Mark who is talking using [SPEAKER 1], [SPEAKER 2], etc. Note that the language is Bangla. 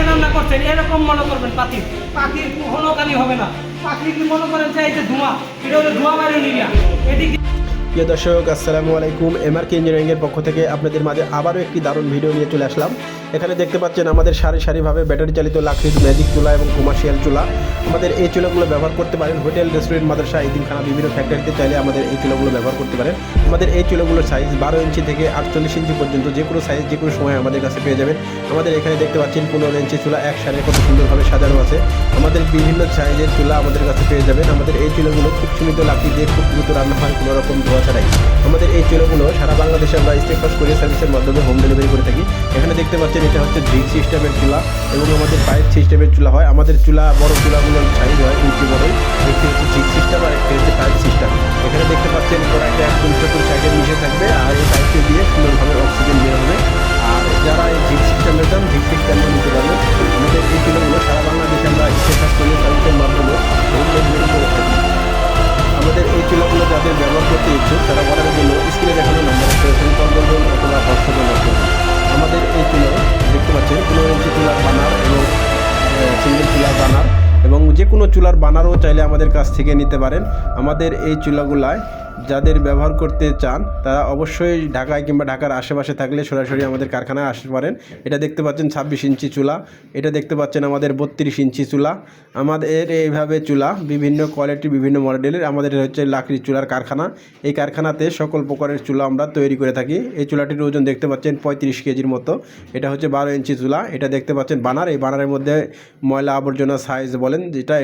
[SPEAKER 1] গ্যাসে রান্না করছেন, এরকম মনে করবেন পাখির। পাখির কোনো হবে না। পাখির কি মনে করেন যে এই যে ধোঁয়া, এটা হলো ধোঁয়া বাইরে নিয়ে এদিকে
[SPEAKER 2] প্রিয় দর্শক, আসসালামু আলাইকুম, এমআরকে ইঞ্জিনিয়ারিংয়ের পক্ষ থেকে আপনাদের মাঝে আবারও একটি দারুণ ভিডিও নিয়ে চলে আসলাম। এখানে দেখতে পাচ্ছেন আমাদের সারি সারিভাবে ব্যাটারি চালিত লাকড়ির ম্যাজিক চুলা এবং কমার্শিয়াল চুলা। আমাদের এই চুলাগুলো ব্যবহার করতে পারেন। হোটেল রেস্টুরেন্ট মাদ্রাসা ইদিনখানা বিভিন্ন ফ্যাক্টরিতে চাইলে আমাদের এই চুলাগুলো ব্যবহার করতে পারেন। আমাদের এই চুলাগুলোর সাইজ বারো ইঞ্চি থেকে আটচল্লিশ ইঞ্চি পর্যন্ত যে কোনো সাইজ যে কোনো সময় আমাদের কাছে পেয়ে যাবেন। আমাদের এখানে দেখতে পাচ্ছেন পনেরো ইঞ্চি চুলা এক সারে কত সুন্দরভাবে সাজানো আছে। আমাদের বিভিন্ন সাইজের চুলা আমাদের কাছে পেয়ে যাবেন। আমাদের এই চুলাগুলো খুব সীমিত লাকড়ি দিয়ে খুব দ্রুত রান্না হয়, কোনো রকম ধোয়া ছাড়াই। আমাদের এই চুলাগুলো সারা বাংলাদেশে আমরা স্টেপ পাস কোরিয়ার সার্ভিসের মাধ্যমে হোম ডেলিভারি করে থাকি। এখানে দেখতে পাচ্ছেন এটা হচ্ছে ড্রিক সিস্টেমের চুলা এবং আমাদের পাইপ সিস্টেমের চুলা হয়। আমাদের চুলা, বড় চুলাগুলোর সাইজ হয় ইঞ্চি বড়ই একটি হচ্ছে ড্রিক সিস্টেম আর একটি হচ্ছে পাইপ সিস্টেম এখানে দেখতে পাচ্ছেন কড়াইটা একদম চতুর সাইডে মিশে থাকবে আর এই পাইপটি দিয়ে সুন্দরভাবে অক্সিজেন বের হবে। আর যারা এই ড্রিক সিস্টেমের দাম ড্রিক সিস্টেমে নিতে পারবেন আমাদের এই চুলাগুলো সারা বাংলাদেশে আমরা কোরিয়ার সার্ভিসের মাধ্যমে আমাদের এই চুলাগুলো যাদের ব্যবহার করতে ইচ্ছুক, তারা অর্ডারের যে কোনো চুলার বানারও চাইলে আমাদের কাছ থেকে নিতে পারেন। আমাদের এই চুলাগুলায় যাদের ব্যবহার করতে চান, তারা অবশ্যই ঢাকায় কিংবা ঢাকার আশেপাশে থাকলে সরাসরি আমাদের কারখানায় আসতে পারেন। এটা দেখতে পাচ্ছেন ছাব্বিশ ইঞ্চি চুলা, এটা দেখতে পাচ্ছেন আমাদের বত্রিশ ইঞ্চি চুলা। আমাদের এইভাবে চুলা, বিভিন্ন কোয়ালিটি বিভিন্ন মডেলের আমাদের হচ্ছে লাকড়ির চুলার কারখানা। এই কারখানাতে সকল প্রকারের চুলা আমরা তৈরি করে থাকি। এই চুলাটির ওজন দেখতে পাচ্ছেন পঁয়ত্রিশ কেজির মতো। এটা হচ্ছে বারো ইঞ্চি চুলা, এটা দেখতে পাচ্ছেন বানার। এই বানারের মধ্যে ময়লা আবর্জনা সাইজ বলেন, যেটা